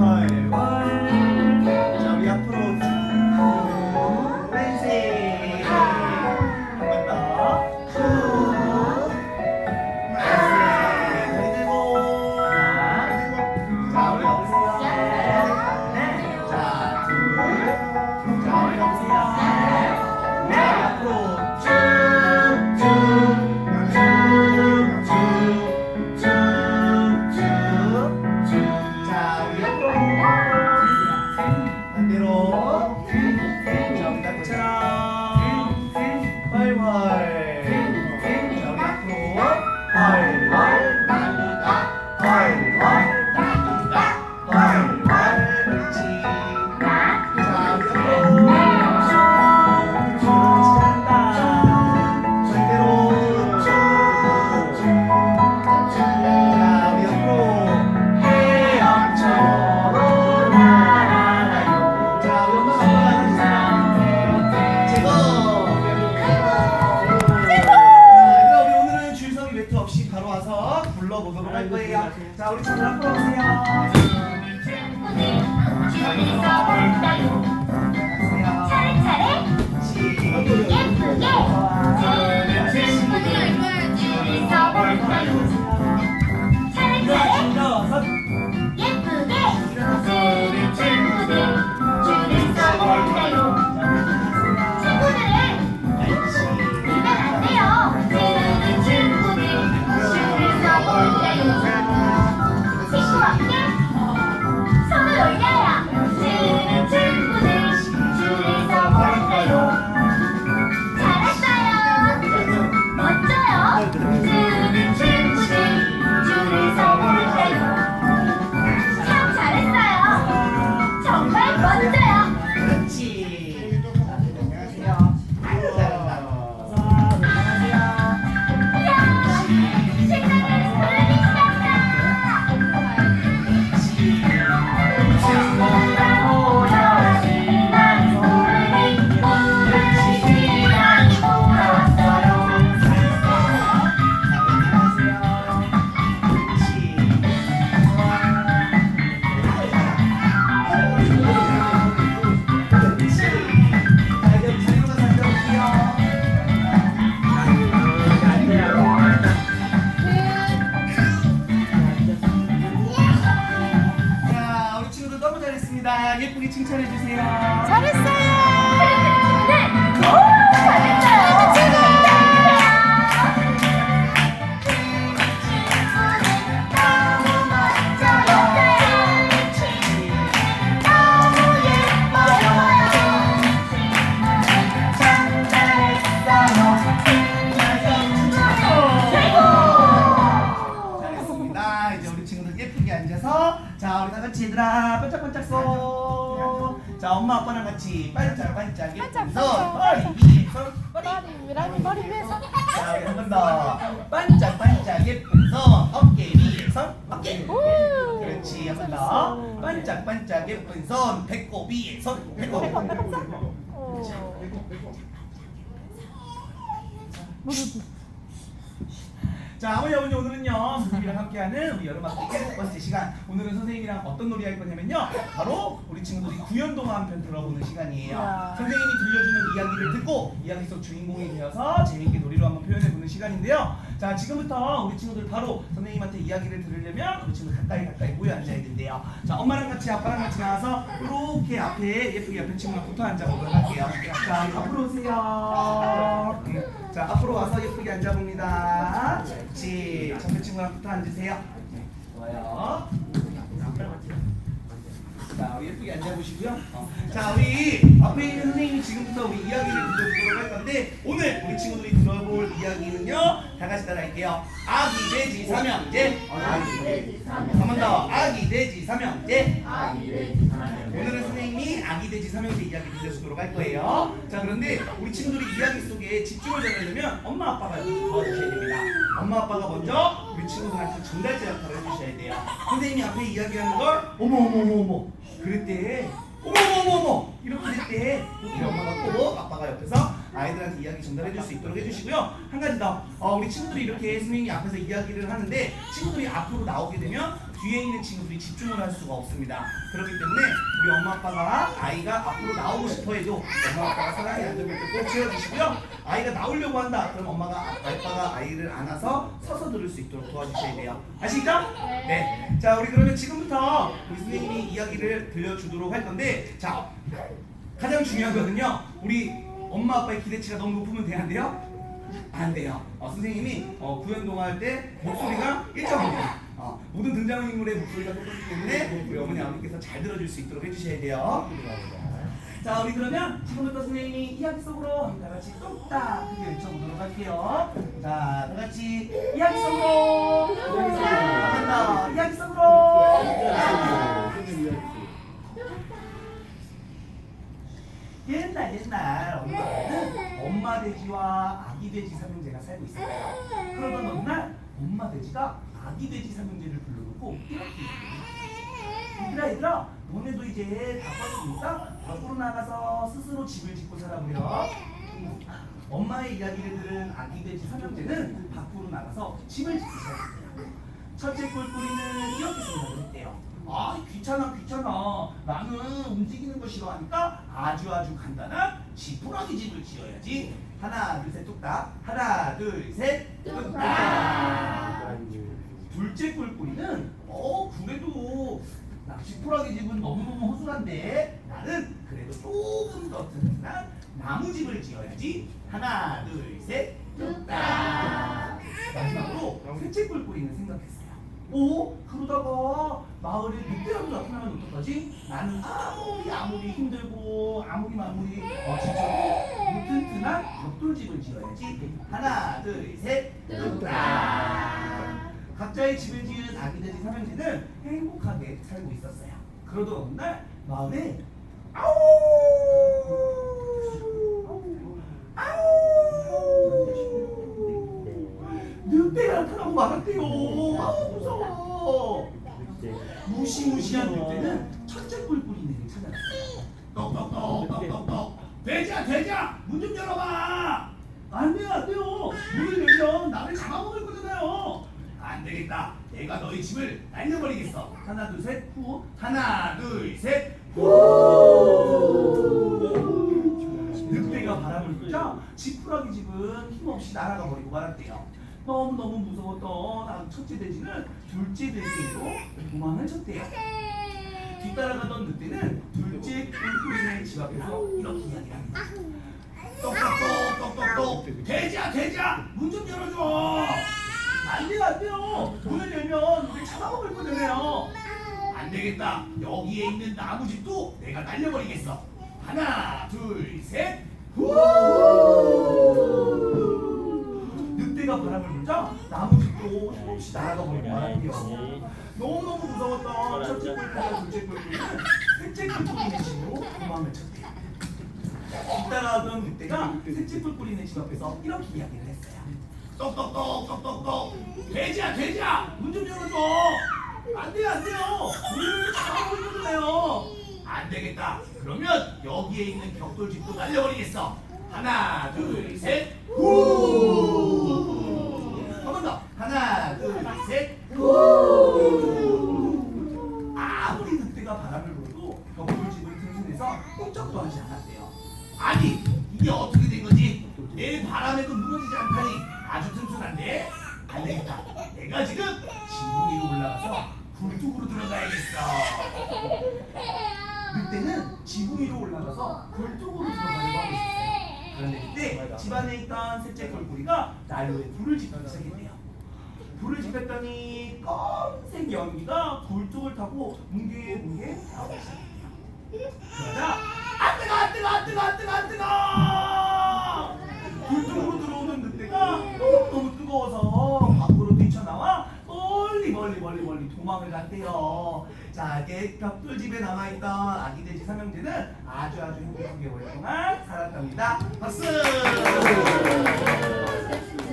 time. 서 앉아서 자, 우리 다 같이 얘들아 반짝반짝 손. 자, 엄마 아빠랑 같이 반짝반짝 예쁜 손. 머리 위에 손. 머리. 머리 위에서 자, 우리 한번 더. 반짝반짝 예쁜 손. 어깨 위에 손. 어깨. 그렇지. 한 번 더. 반짝반짝 예쁜 손. 배꼽 위에 손. 배꼽. 어. 자, 어머니 아버님 오늘은요 선생님이랑 함께하는 우리 여름학기 일곱 번째 시간. 오늘은 선생님이랑 어떤 놀이 할 거냐면요. 바로 우리 친구들이 구연동화 한 편 들어보는 시간이에요. 선생님이 들려주는 이야기를 듣고 이야기 속 주인공이 되어서 재밌게 놀이로 한번 표현해 보는 시간인데요. 자, 지금부터 우리 친구들 바로 선생님한테 이야기를 들으려면 우리 친구 가까이 가까이 모여 앉아야 된대요. 자, 엄마랑 같이 아빠랑 같이 나와서 이렇게 앞에 예쁘게 옆에 친구랑 붙어 앉아 보도록 할게요. 자, 앞으로 오세요. 음, 자, 앞으로 와서 예쁘게 앉아봅니다. 그렇지. 옆에 친구랑 붙어 앉으세요. 네, 좋아요. 자, 우리 예쁘게 앉아보시고요. 어. 자, 우리 앞에 있는 선생님이 지금부터 우리 이야기를 들려주도록 할 건데 오늘 우리 친구들이 들어볼 이야기는요. 다 같이 따라할게요. 아기 돼지 삼형제. 한번 더. 아기 돼지 삼형제. 오늘은 선생님이 아기 돼지 삼형제 이야기 들려주도록 할 거예요. 자, 그런데 우리 친구들이 이야기 속에 집중을 잘하려면 엄마 아빠가 여기 도와주셔야 됩니다. 엄마 아빠가 먼저 우리 친구들한테 전달자 역할을 해주셔야 돼요. 선생님이 앞에 이야기하는 걸 어머 어머 어머 어머 그럴 때 어머 어머 어머 어머 이렇게 할때 우리 엄마가 꼭 아빠가 옆에서 아이들한테 이야기 전달해 줄 수 있도록 해주시고요. 한 가지 더 어, 우리 친구들이 이렇게 선생님이 앞에서 이야기를 하는데 친구들이 앞으로 나오게 되면 뒤에 있는 친구들이 집중을 할 수가 없습니다. 그렇기 때문에 우리 엄마 아빠가 아이가 앞으로 나오고 싶어 해도 엄마 아빠가 사랑의 안전벨트 꼭 채워주시고요. 아이가 나오려고 한다. 그럼 엄마가 아빠가 아이를 안아서 서서 들을 수 있도록 도와주셔야 돼요. 아시죠? 네. 자 우리 그러면 지금부터 우리 선생님이 이야기를 들려주도록 할 건데 자 가장 중요한 거는요. 우리 엄마 아빠의 기대치가 너무 높으면 돼안 돼요? 안 돼요. 어, 선생님이 어, 구연 동화 할 때 목소리가 일정합니다. 어, 모든 등장인물의 목소리가 똑같기 때문에 우리 어머니 아버님께서 잘 들어줄 수 있도록 해주셔야 돼요. 자, 우리 그러면 지금부터 선생님이 이야기 속으로 다 같이 뚝딱 크게 외쳐보도록 할게요. 자, 다 같이 이야기 속으로. 한번더 이야기 속으로. 옛날 옛날 엄마는 엄마 돼지와 아기 돼지 삼형제가 살고 있었어요. 그러던 어느 날 엄마 돼지가 아기 돼지 삼형제를 불러놓고 이렇게. 얘들아 얘들아 너네도 이제 다 컸으니까 밖으로 나가서 스스로 집을 짓고 살아보렴. 음, 엄마의 이야기를 들은 아기 돼지 삼형제는 밖으로 나가서 집을 짓기 시작했어요. 첫째 꿀꿀이는 이렇게 생각을 했대요. 아 귀찮아 귀찮아 나는 움직이는 거 싫어하니까 아주 아주 간단한 지푸라기 집을 지어야지 하나 둘 셋 뚝딱. 하나 둘 셋 뚝딱. 둘째 꿀꿀이는 어 그래도 나 지푸라기 집은 너무너무 허술한데 나는 그래도 조금 더 튼튼한 나무 집을 지어야지. 하나 둘 셋 뚝딱. 마지막으로 셋째 꿀꿀이는 생각했어요. 오 그러다가 마을에 늑대라도 나타나면 어떡하지? 나는 아무리 아무리 힘들고 아무리 아무리 어 진짜 로 튼튼한 벽돌집을 지어야지 하나 둘 셋 뚝딱 각자의 집을 지은 아기 돼지 삼형제는 행복하게 살고 있었어요. 그러던 어느 날 마을에 아우 아우 늑대가 나타나고 말았대요. 아우 무서워. 무시무시한 늑대는 첫째 뿔뿔이네를 찾아갔어요. 똑똑똑똑똑똑 돼지야 돼지야 문 좀 열어봐. 안 돼요 안 돼요. 문을 열면 나를 잡아먹을 거잖아요. 안 되겠다. 내가 너희 집을 날려버리겠어. 하나 둘셋 후. 하나 둘셋 후. 늑대가 바람을 불자 지푸라기 집은 힘없이 날아가 버리고 말았대요. 너무너무 무서웠던 아, 첫째 돼지는 둘째 돼지로 도망을 쳤대요. 뒤따라가던 늑대는 둘째 꿀꿀이네 집 앞에서 이렇게 이야기를 합니다. 똑똑똑 똑똑똑 돼지야 돼지야 문 좀 열어줘. 안 돼요 안 돼요. 문을 열면 우리 잡아먹을 거잖아요. 안 되겠다. 여기에 있는 나무집도 내가 날려버리겠어. 하나 둘 셋. 후. 늑대가 바람을 불자 나무집도 힘없이 날아가 버리고 말았대요. 너무너무 무서웠던 첫째 꿀꿀과 둘째 꿀꿀은 셋째 꿀꿀이네 집으로 도망을 쳤대요. 뒤따라하던 늑대가 셋째 꿀꿀이네 집 앞에서 이렇게 이야기를 했어요. 똑똑똑 똑똑똑 돼지야 돼지야 문 좀 열어줘. 안 돼요 안 돼요. 문을 잡아버리거든요. 안 되겠다. 그러면 여기에 있는 벽돌집도 날려버리겠어. 하나 둘 셋. 굴뚝으로 들어가야겠어. 늑대는 지붕 위로 올라가서 굴뚝으로 들어가려고 하고 있었어요. 그런데 그때 집안에 있던 셋째 꿀꿀이가 난로에 불을 지피기 시작했대요. 불을 지폈더니 검색 연기가 굴뚝을 타고 뭉게뭉게 나오기 시작했대요. 그러자 안 뜨거 안 뜨거 안 뜨거 안 뜨거 안 뜨거 도망을 갔대요. 자, 이게 벽돌집에 남아있던 아기 돼지 삼형제는 아주 아주 행복하게 오랫동안 살았답니다. 박수!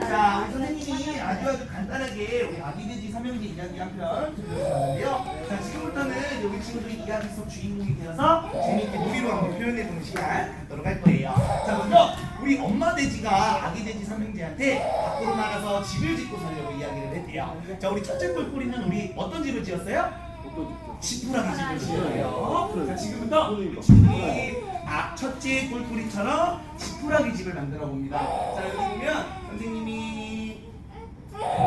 자, 우리 선생님이 아주 아주 간단하게 우리 아기 돼지 삼형제 이야기 한편 들려주셨는데요. 자, 지금부터는 여기 친구들이 이야기 속 주인공이 되어서 재밌게 놀이로 한번 표현해보는 시간 갖도록 할 거예요. 자, 먼저 우리 엄마 돼지가 아기 돼지 삼형제한테 밖으로 나가서 집을 짓고 살려고 이야기를 했대요. 자, 우리 첫째 꿀꿀이는 우리 어떤 집을 지었어요? 지푸라기 집을 지어요. 자, 지금부터 우리 아, 첫째 꿀꿀이처럼 지푸라기 집을 만들어 봅니다. 자, 여기 보면 선생님이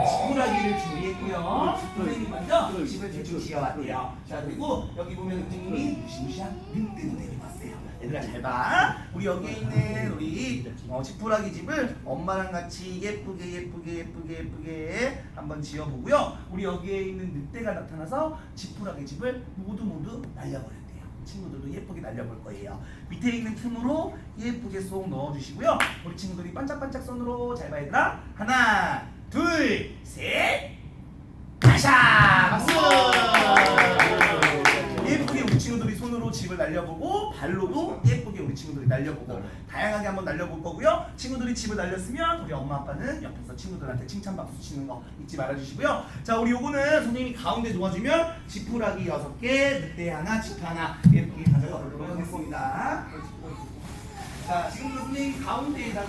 지푸라기를 준비했고요. 선생님이 먼저 집을 대충 지어왔대요. 자, 그리고 여기 보면 선생님이 무시무시한 늑대도 데려왔어요. 얘들아 잘 봐. 우리 여기에 있는 우리 어, 지푸라기 집을 엄마랑 같이 예쁘게 예쁘게 예쁘게 예쁘게 한번 지어보고요. 우리 여기에 있는 늑대가 나타나서 지푸라기 집을 모두 모두 날려버렸대요. 친구들도 예쁘게 날려볼 거예요. 밑에 있는 틈으로 예쁘게 쏙 넣어주시고요. 우리 친구들이 반짝반짝 손으로 잘 봐 얘들아. 하나, 둘, 셋. 가샤! 박수! 집을 날려보고 발로도 예쁘게 우리 친구들이 날려보고 다양하게 한번 날려볼 거고요. 친구들이 집을 날렸으면 우리 엄마 아빠는 옆에서 친구들한테 칭찬 박수 치는 거 잊지 말아주시고요. 자 우리 요거는 선생님이 가운데 도와주면 지푸라기 여섯 개, 늑대 하나, 집 하나 예쁘게 가져가 보도록 하겠습니다. 자 지금부터 선생님 가운데에다가